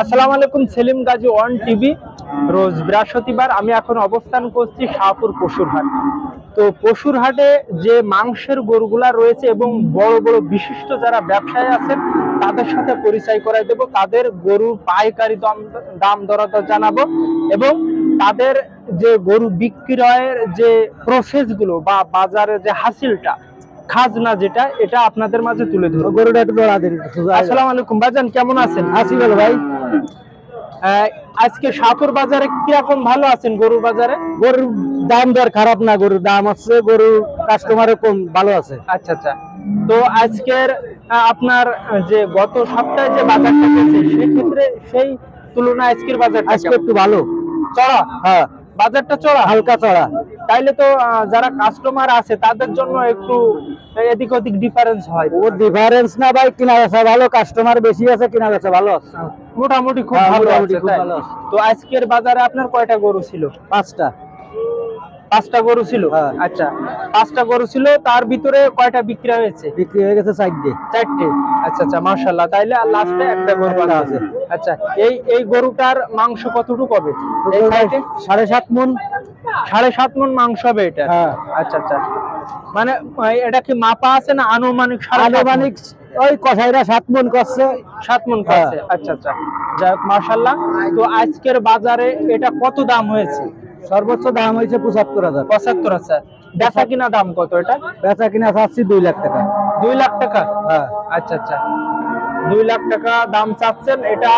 আসসালামু আলাইকুম Selim Gazi one TV. রোজ বৃহস্পতিবার আমি এখন অবস্থান করছি শাহপুর পশুর হাট তো পশুর হাটে যে মাংসের গরুগুলা রয়েছে এবং বড় বড় বিশিষ্ট যারা ব্যবসায়ী আছেন তাদের সাথে পরিচয় করাই দেব। তাদের গরুর পাইকারি দাম দাম দরদর জানাব এবং তাদের যে গরু বিক্রয়ের যে প্রসেসগুলো বা বাজারে যে হাসিলটা খাজনা যেটা এটা আপনাদের মাঝে তুলে ধরো গরুটা একটু আসসালামু আলাইকুম ভাইজান কেমন আছেন? আসি বলো ভাই। আজকে সাপুর বাজারে কীরকম ভালো আছেন গরুর বাজারে? গরুর দাম দর খারাপ না গরুর দাম আছে গরুর কাস্টমারও কম ভালো আছে। আচ্ছা আচ্ছা। তো আজকের আপনার যে গত সপ্তাহে যে বাজারটা গেছে সেক্ষেত্রে সেই তুলনায় আজকের বাজারটা আজকে একটু ভালো। চড়া? হ্যাঁ। বাজারটা চড়া? হালকা চড়া। তাইলে তো যারা কাস্টমার আছে তাদের জন্য একটু এদিক ওদিক ডিফারেন্স হয়। ও ডিফারেন্স না ভাই কিনা বেচা ভালো কাস্টমার বেশি আছে কিনা বেচা ভালো আছে। মোটামুটি খুব হ্যাঁ, ভালো। তো আজকের বাজারে আপনার কয়টা গরু ছিল? পাঁচটা। পাঁচটা গরু ছিল। হ্যাঁ। আচ্ছা পাঁচটা গরু ছিল তার ভিতরে কয়টা বিক্রি হয়েছে বিক্রি হয়ে গেছে চারটে। চারটে। আচ্ছা আচ্ছা মার্শাল্লাহ তাইলে আর লাস্টে একটা গরু বাকি আছে। আচ্ছা এই এই গরুটার মাংস কতটুকু হবে? সাড়ে সাত মন সাড়ে সাত মন মাংস হবে এটা? হ্যাঁ। আচ্ছা আচ্ছা। মানে এটা কি মাপা আছে না আনুমানিক? আনুমানিক ওই কষাইরা সাত মন করছে। সাত মন হ্যাঁ। আছে আচ্ছা আচ্ছা। যাই হোক মার্শাল্লাহ তো আজকের বাজারে এটা কত দাম হয়েছে? সর্বোচ্চ দাম হয়েছে পঁচাত্তর হাজার। পঁচাত্তর আছে বেচা কিনা দাম কত এটা? বেচা কিনা চাচ্ছি দুই লাখ টাকা। দুই লাখ টাকা? হ্যাঁ। আচ্ছা আচ্ছা। দুই লাখ টাকা দাম চাচ্ছেন। এটা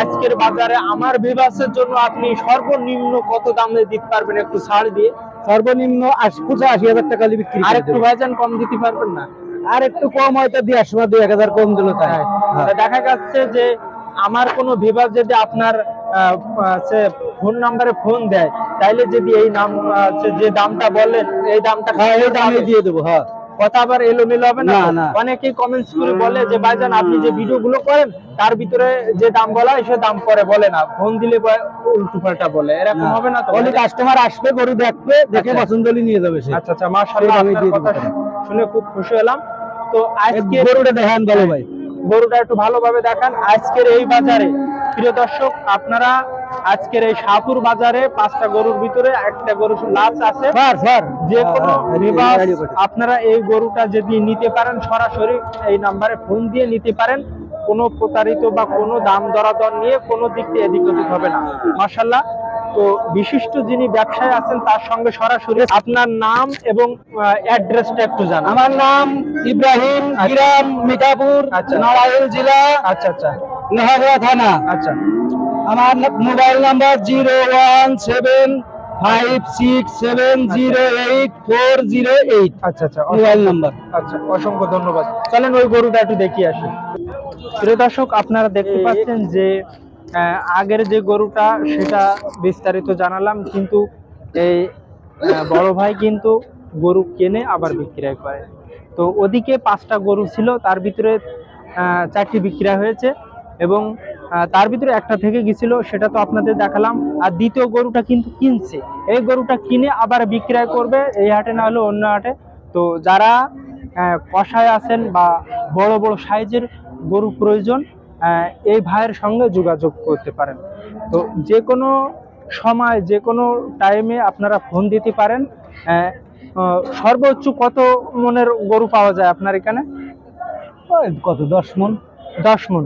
আজকের বাজারে আমার বিবাসের জন্য আপনি সর্বনিম্ন কত দামে দিতে পারবেন? একটু ছাড় দিয়ে। সর্বনিম্ন আশি পঁচাশি হাজার টাকা বিক্রি আর একটু। ভাইজান কম দিতে পারবেন না? আর একটু কম হয়তো দেওয়ার সময় দুই এক হাজার কম দিল তাই। হ্যাঁ। হ্যাঁ। দেখা যাচ্ছে যে আমার কোনো বিভাগ যদি আপনার ফোন নাম্বারে ফোন দেয় তাইলে যদি এই নাম হচ্ছে যে দামটা বলেন এই দামটা হ্যাঁ এই দামে দিয়ে দেবো হ্যাঁ। কথা আবার এলোমেলো হবে না না, তো? কমেন্টস করে বলে যে ভাইজান আপনি যে ভিডিও গুলো করেন তার ভিতরে যে দাম বলা হয় সে দাম পরে বলে না। ফোন দিলে উল্টো পাল্টা বলে। এরকম হবে না তো অনেক কাস্টমার আসবে গরু দেখবে দেখে আচ্ছা। পছন্দ হলে নিয়ে যাবে সে। আচ্ছা আচ্ছা মাশাআল্লাহ সেই দিয়ে কথা শুনে খুব খুশি হলাম। তো আজকে গরুটা দেখান ভালো ভাই। গরুটা একটু ভালোভাবে দেখান। আজকের এই বাজারে প্রিয় দর্শক আপনারা আজকের এই শাহপুর বাজারে পাঁচটা গরুর ভিতরে একটা গরু লাচ আছে। যে কোনো হ্যাঁ, করে। আপনারা এই গরুটা যদি নিতে পারেন সরাসরি এই নাম্বারে ফোন দিয়ে নিতে পারেন। কোনো প্রতারিত বা কোনো দাম দরাদর নিয়ে কোনো দিক দিয়ে এদিক ওদিক হবে না। মার্শাল্লাহ তো বিশিষ্ট যিনি ব্যবসায়ী আছেন তার সঙ্গে সরাসরি আপনার নাম এবং অ্যাড্রেসটা একটু জানান। আমার নাম ইব্রাহিম গ্রাম মিঠাপুর আচ্ছা। নড়াইল জেলা আচ্ছা আচ্ছা। লোহাগড়া থানা। আচ্ছা। আমার mobile number zero one seven five six seven zero eight four zero eight. আচ্ছা আচ্ছা মোবাইল নাম্বার। আচ্ছা অসংখ্য ধন্যবাদ। চলেন ওই গরুটা একটু দেখিয়ে আসি। প্রিয় দর্শক আপনারা দেখতে পাচ্ছেন যে আহ, আগের যে গরুটা সেটা বিস্তারিত জানালাম কিন্তু এই বড় ভাই কিন্তু গরু কেনে আবার বিক্রয় করে। তো ওদিকে পাঁচটা গরু ছিল তার ভিতরে আহ, চারটি বিক্রয় হয়েছে এবং তার ভিতরে একটা থেকে গেছিল সেটা তো আপনাদের দেখালাম। আর দ্বিতীয় গরুটা কিন্তু কিনছে। এই গরুটা কিনে আবার বিক্রয় করবে এই হাটে না হলে অন্য হাটে। তো যারা কষায় আছেন বা বড় বড় সাইজের গরু প্রয়োজন এই ভাইয়ের সঙ্গে যোগাযোগ করতে পারেন। তো যে কোনো সময় যে কোনো টাইমে আপনারা ফোন দিতে পারেন। সর্বোচ্চ কত মনের গরু পাওয়া যায় আপনার এখানে? কত দশ মন? দশ মন।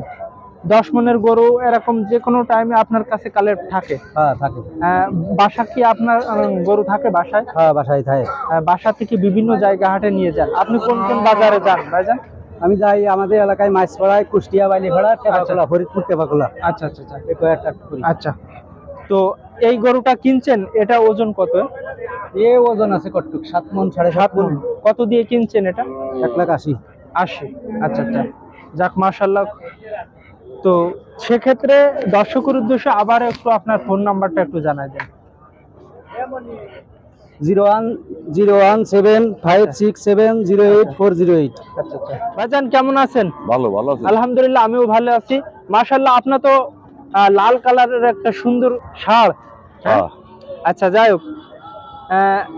দশ মনের গরু এরকম যে কোনো টাইমে আপনার কাছে কালেক্ট থাকে। হ্যাঁ থাকে। বাসা কি আপনার গরু থাকে বাসায়? হ্যাঁ বাসায় থাকে। বাসা থেকে বিভিন্ন জায়গা হাটে নিয়ে যান। আপনি কোন কোন বাজারে যান ভাইজান? আমি যাই আমাদের এলাকায় মাছপাড়ায় কুষ্টিয়া বাইলিপাড়া টেপাকোলা ফরিদপুর টেপাকোলা। আচ্ছা আচ্ছা আচ্ছা। আচ্ছা। তো এই গরুটা কিনছেন এটা ওজন কত? এ ওজন আছে কটুক সাত মন সাড়ে সাত মন। কত দিয়ে কিনছেন এটা? এক লাখ আশি। আশি। আচ্ছা আচ্ছা। যাক মাশাল্লাহ তো সেক্ষেত্রে দর্শকের উদ্দেশ্যে আবার একটু আপনার ফোন নাম্বারটা একটু জানাই দেন। Zero one zero one seven five six seven zero eight four zero eight. আচ্ছা আচ্ছা ভাইজান কেমন আছেন? ভালো ভালো আছে। আলহামদুলিল্লাহ আমিও ভালো আছি। মাশাল্লাহ আপনার তো লাল কালারের একটা সুন্দর ষাঁড় হ্যাঁ? আচ্ছা যাই হোক।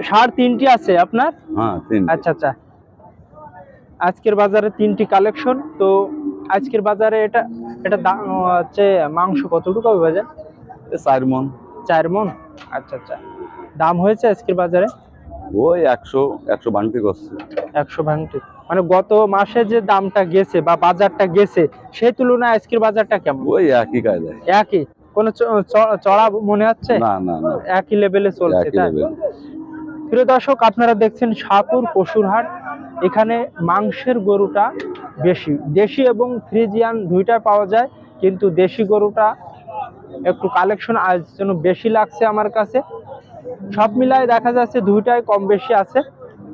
ষাঁড় তিনটি আছে আপনার? হ্যাঁ আচ্ছা আচ্ছা। আজকের বাজারে তিনটি কালেকশন তো আজকের বাজারে এটা এটা দাম হচ্ছে মাংস কতটুকু হবে বাজার? চার মন। চার মন? আচ্ছা আচ্ছা। দাম হয়েছে আজকের বাজারে? ওই একশো একশো বান্টি করছে। একশো ভাঙটি মানে গত মাসে যে দামটা গেছে বা বাজারটা গেছে সেই তুলনায় আজকের বাজারটা কেমন? ওই একই কায়দায়। একই? কোনো চড়া মনে হচ্ছে? না না না। একই লেভেলে চলছে প্রিয় দর্শক আপনারা দেখছেন শাহপুর পশুর হাট। এখানে মাংসের গরুটা বেশি। দেশি এবং ফ্রিজিয়ান দুইটাই পাওয়া যায় কিন্তু দেশি গরুটা একটু কালেকশন আজ যেন বেশি লাগছে আমার কাছে। সব মিলায় দেখা যাচ্ছে দুইটাই কম বেশি আছে।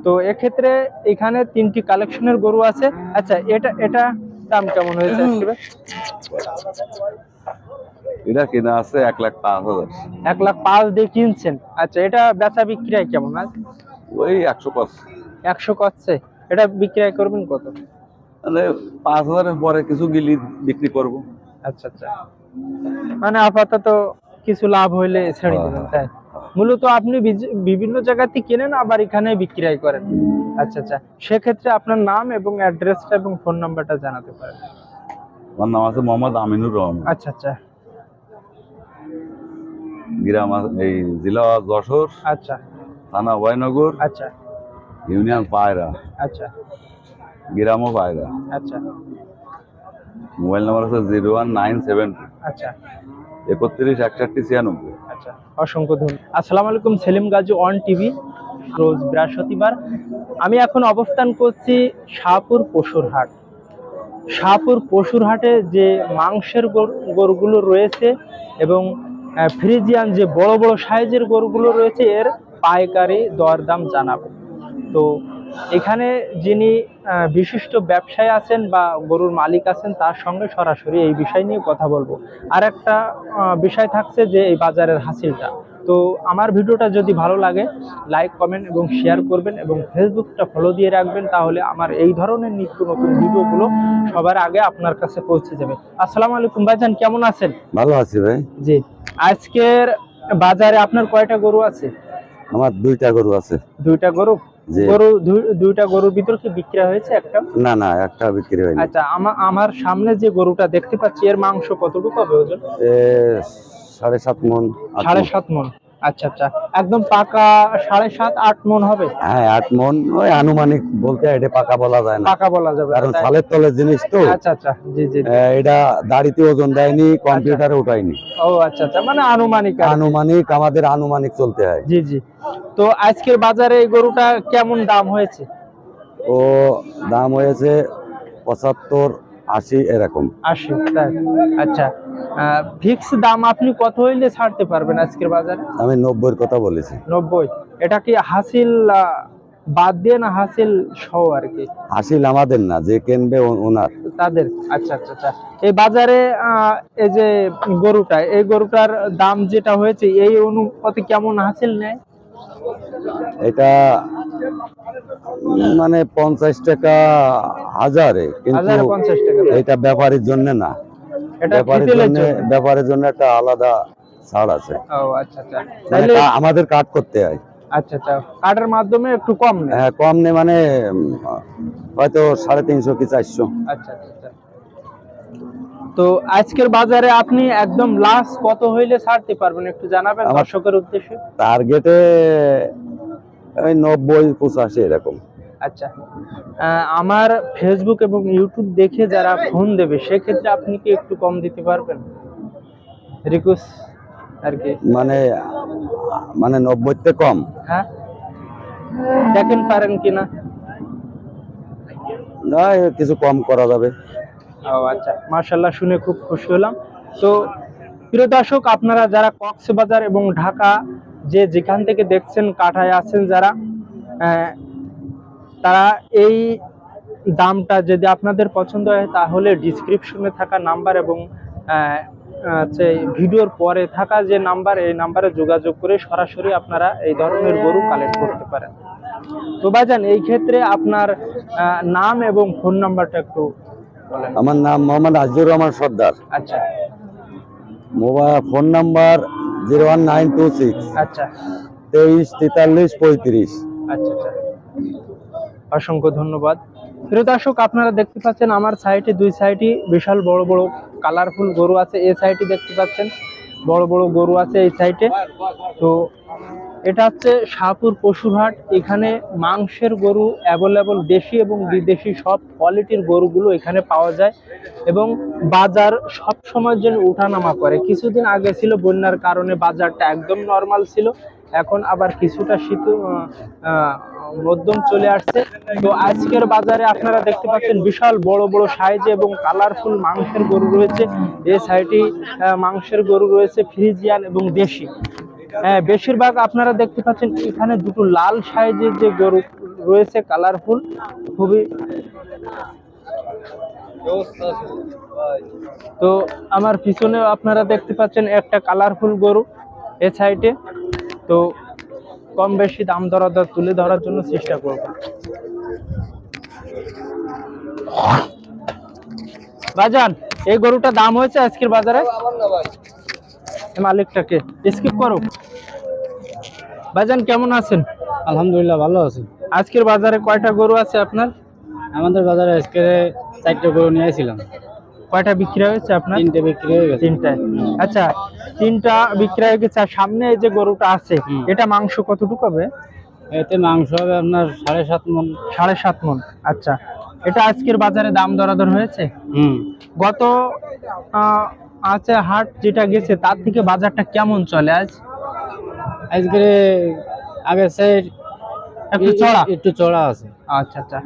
তো এক্ষেত্রে এখানে তিনটি কালেকশনের গরু আছে। আচ্ছা এটা এটা দাম কেমন হয়েছে এটা কিনা আছে এক লাখ পাঁচ হাজার। এক লাখ পাঁচ দিয়ে কিনছেন। আচ্ছা এটা বেচা বিক্রয় কেমন আছে ওই একশো পাঁচ। একশো করছে এটা বিক্রয় করবেন কত? মানে পাঁচ হাজারের পরে কিছু গিলি বিক্রি করব। আচ্ছা আচ্ছা। মানে আপাতত কিছু লাভ হইলে ছেড়ে হ্যাঁ, দেবেন তাই? মূলত আপনি বিভিন্ন জায়গাতে কেনেন আবার এখানে বিক্রয় করেন। আচ্ছা আচ্ছা। সেক্ষেত্রে আপনার নাম এবং অ্যাড্রেসটা এবং ফোন নাম্বারটা জানাতে পারেন। আমার নাম আছে মোহাম্মদ আমিনুর রহমান। আচ্ছা আচ্ছা। গ্রাম এই জেলা যশোর আচ্ছা। থানা ভয়নগর আচ্ছা। ইউনিয়ন পায়রা। আচ্ছা। গ্রামও পায়রা। আচ্ছা। মোবাইল নাম্বার আছে জিরো ওয়ান নাইন সেভেন আচ্ছা। একত্রিশ একষট্টি ছিয়ানব্বই। আচ্ছা অসংখ্য ধন্যবাদ। আসসালামু আলাইকুম সেলিম গাজী অন টিভি। রোজ বৃহস্পতিবার। আমি এখন অবস্থান করছি শাহপুর পশুর হাট। শাহপুর পশুর হাটে যে মাংসের গরু- গরুগুলো রয়েছে এবং ফ্রিজিয়ান যে বড় বড় সাইজের গরুগুলো রয়েছে এর পাইকারি দরদাম জানাব। তো এখানে যিনি বিশিষ্ট ব্যবসায়ী আছেন বা গরুর মালিক আছেন তার সঙ্গে সরাসরি এই বিষয় নিয়ে কথা বলব। আর একটা বিষয় থাকছে যে এই বাজারের হাসিলটা। তো আমার ভিডিওটা যদি ভালো লাগে লাইক কমেন্ট এবং শেয়ার করবেন এবং ফেসবুকটা ফলো দিয়ে রাখবেন তাহলে আমার এই ধরনের নিত্য নতুন ভিডিওগুলো সবার আগে আপনার কাছে পৌঁছে যাবে। আসসালামু আলাইকুম ভাইজান কেমন আছেন? ভালো আছি ভাই। জি। আজকের বাজারে আপনার কয়টা গরু আছে? আমার দুইটা গরু আছে। দুইটা গরু? গরু দুইটা গরুর ভিতর কি বিক্রি হয়েছে একটা? না না একটা বিক্রি হয়নি। আচ্ছা আমার আমার সামনে যে গরুটা দেখতে পাচ্ছি এর মাংস কতটুকু হবে ওজন? সাড়ে সাত মন। সাড়ে সাত মন। আচ্ছা আচ্ছা। একদম পাকা সাড়ে সাত আট মন হবে? হ্যাঁ আট মন। ওই আনুমানিক বলতে এটা পাকা বলা যায় না। পাকা বলা যাবে কারণ সালের তলের জিনিস তো। আচ্ছা আচ্ছা। জি জি। এটা দাড়িতে ওজন দেয়নি কম্পিউটারে উঠায়নি। ও আচ্ছা আচ্ছা। মানে আনুমানিক আনুমানিক আমাদের আনুমানিক চলতে হয়। জি জি। তো আজকের বাজারে এই গরুটা কেমন দাম হয়েছে? ও দাম হয়েছে পঁচাত্তর আশি এরকম। আশি আচ্ছা। ফিক্স দাম আপনি কত হইলে ছাড়তে পারবেন আজকের বাজারে? আমি নব্বইয়ের কথা বলেছি। নব্বই। এটা কি হাসিল বাদ দিয়ে না হাসিল সহ আর কি? হাসিল আমাদের না যে কিনবে ওনার। তাদের। আচ্ছা আচ্ছা আচ্ছা। এই বাজারে এই যে গরুটা এই গরুটার দাম যেটা হয়েছে এই অনুপাতে কেমন হাসিল নেয়? এটা মানে পঞ্চাশ টাকা হাজারে কিন্তু হাজারে পঞ্চাশ টাকা। এটা ব্যাপারীর জন্য না। ব্যাপারের জন্য একটা আলাদা ছাড় আছে। ও আচ্ছা আচ্ছা। মানে আমাদের কাট করতে হয়। আচ্ছা আচ্ছা। কার্ডের মাধ্যমে একটু কম নেয়? হ্যাঁ কম নেই মানে হয়তো সাড়ে তিনশো কি চারশো। আচ্ছা আচ্ছা আচ্ছা। তো আজকের বাজারে আপনি একদম লাস্ট কত হইলে ছাড়তে পারবেন? একটু জানাবেন দর্শকের উদ্দেশ্যে। টার্গেটে ওই নব্বই পঁচাশি এরকম। আচ্ছা। আমার ফেসবুক এবং ইউটিউব দেখে যারা ফোন দেবে সেক্ষেত্রে আপনি কি একটু কম দিতে পারবেন? রিকোয়েস্ট আর কি। মানে মানে নব্বইতে কম? হ্যাঁ। দেখেন পারেন কিনা না। কিছু কম করা যাবে। ও আচ্ছা। মার্শাল্লাহ শুনে খুব খুশি হলাম। তো প্রিয় দর্শক আপনারা যারা কক্সবাজার এবং ঢাকা যে যেখান থেকে দেখছেন কাঠায় আছেন যারা তারা এই দামটা যদি আপনাদের পছন্দ হয় তাহলে ডিসক্রিপশনে থাকা নাম্বার এবং হচ্ছে ভিডিওর পরে থাকা যে নাম্বার এই নাম্বারে যোগাযোগ করে সরাসরি আপনারা এই ধরনের গরু কালেক্ট করতে পারেন। তো ভাইজান এই ক্ষেত্রে আপনার নাম এবং ফোন নাম্বারটা একটু বলেন। আমার নাম মোহাম্মদ আজিজুর রহমান সর্দার। আচ্ছা। Mobile phone number zero one nine two six আচ্ছা। তেইশ তেতাল্লিশ পঁয়ত্রিশ। আচ্ছা আচ্ছা। অসংখ্য ধন্যবাদ। প্রিয় দর্শক, আপনারা দেখতে পাচ্ছেন আমার সাইডে দুই সাইডে বিশাল বড় বড় কালারফুল গরু আছে। এই সাইডে দেখতে পাচ্ছেন বড় বড় গরু আছে এই সাইডে তো এটা হচ্ছে শাহপুর পশুরহাট এখানে মাংসের গরু অ্যাভেলেবল দেশি এবং বিদেশি সব কোয়ালিটির গরুগুলো এখানে পাওয়া যায় এবং বাজার সব সময়ের জন্য উঠানামা করে। কিছুদিন আগে ছিল বন্যার কারণে বাজারটা একদম নর্মাল ছিল। এখন আবার কিছুটা শীত মধ্যম চলে আসছে। তো আজকের বাজারে আপনারা দেখতে পাচ্ছেন বিশাল বড় বড় সাইজে এবং কালারফুল মাংসের গরু রয়েছে। এই সাইডে মাংসের গরু রয়েছে ফ্রিজিয়ান এবং দেশি। হ্যাঁ বেশিরভাগ আপনারা দেখতে পাচ্ছেন এখানে দুটো লাল সাইজের যে গরু রয়েছে কালারফুল খুবই তো আমার পিছনে আপনারা দেখতে পাচ্ছেন একটা কালারফুল গরু এ সাইডে তো কম বেশি দাম দরাদর তুলে ধরার জন্য চেষ্টা করব। বাজান এই গরুটা দাম হয়েছে আজকের বাজারে? মালিকটাকে স্কিপ করো। ভাইজান কেমন আছেন? আলহামদুলিল্লাহ ভালো আছি। আজকের বাজারে কয়টা গরু আছে আপনার? আমাদের বাজারে আজকে চারটে গরু নিয়ে আসছিলাম কয়টা বিক্রি হয়েছে আপনার? তিনটে বিক্রি হয়ে গেছে। তিনটায় আচ্ছা তিনটা বিক্রি হয়ে গেছে আর সামনে এই যে গরুটা আছে এটা মাংস কতটুকু হবে? এতে মাংস হবে আপনার সাড়ে সাত মন। সাড়ে সাত মন। আচ্ছা এটা আজকের বাজারে দাম দরাদর হয়েছে? হুম। গত আছে হাট যেটা গেছে তার থেকে বাজারটা কেমন চলে আজ? আজকে আগে সে একটু চড়া? একটু চড়া আছে। আচ্ছা আচ্ছা।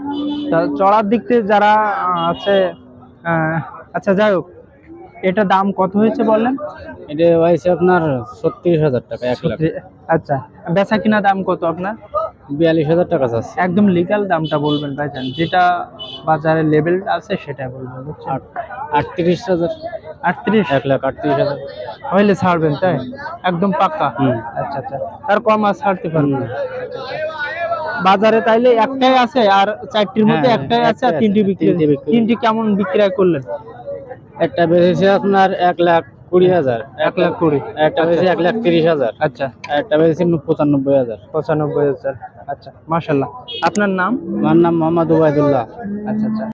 চড়ার দিক থেকে যারা আছে আচ্ছা যাই হোক এটা দাম কত হয়েছে বললেন? এটা হয়েছে আপনার ছত্রিশ হাজার টাকা এক লাখ। আচ্ছা বেচা কিনা দাম কত আপনার? বিয়াল্লিশ হাজার টাকা চাচ্ছে একদম লিগাল দামটা বলবেন ভাইজান যেটা বাজারে লেভেল আছে সেটা বলবেন আটত্রিশ হাজার। আটত্রিশ? এক লাখ আটত্রিশ হাজার। হইলে ছাড়বেন তাই? একদম পাক্কা? হুম। আচ্ছা আচ্ছা তার কম আর ছাড়তে পারবেন না। বাজারে তাইলে একটাই আছে আর চারটির মধ্যে হ্যাঁ, একটাই আছে আর তিনটি বিক্রি। তিনটি কেমন বিক্রয় করলেন? একটা বেশি আপনার এক লাখ কুড়ি হাজার। এক লাখ কুড়ি। একটা বেশি এক লাখ তিরিশ হাজার। আচ্ছা। একটা বেশি পঁচানব্বই হাজার। পঁচানব্বই হাজার। আচ্ছা মাশাল্লাহ আপনার নাম? আমার নাম মোহাম্মদ ওবায়দুল্লাহ। আচ্ছা আচ্ছা।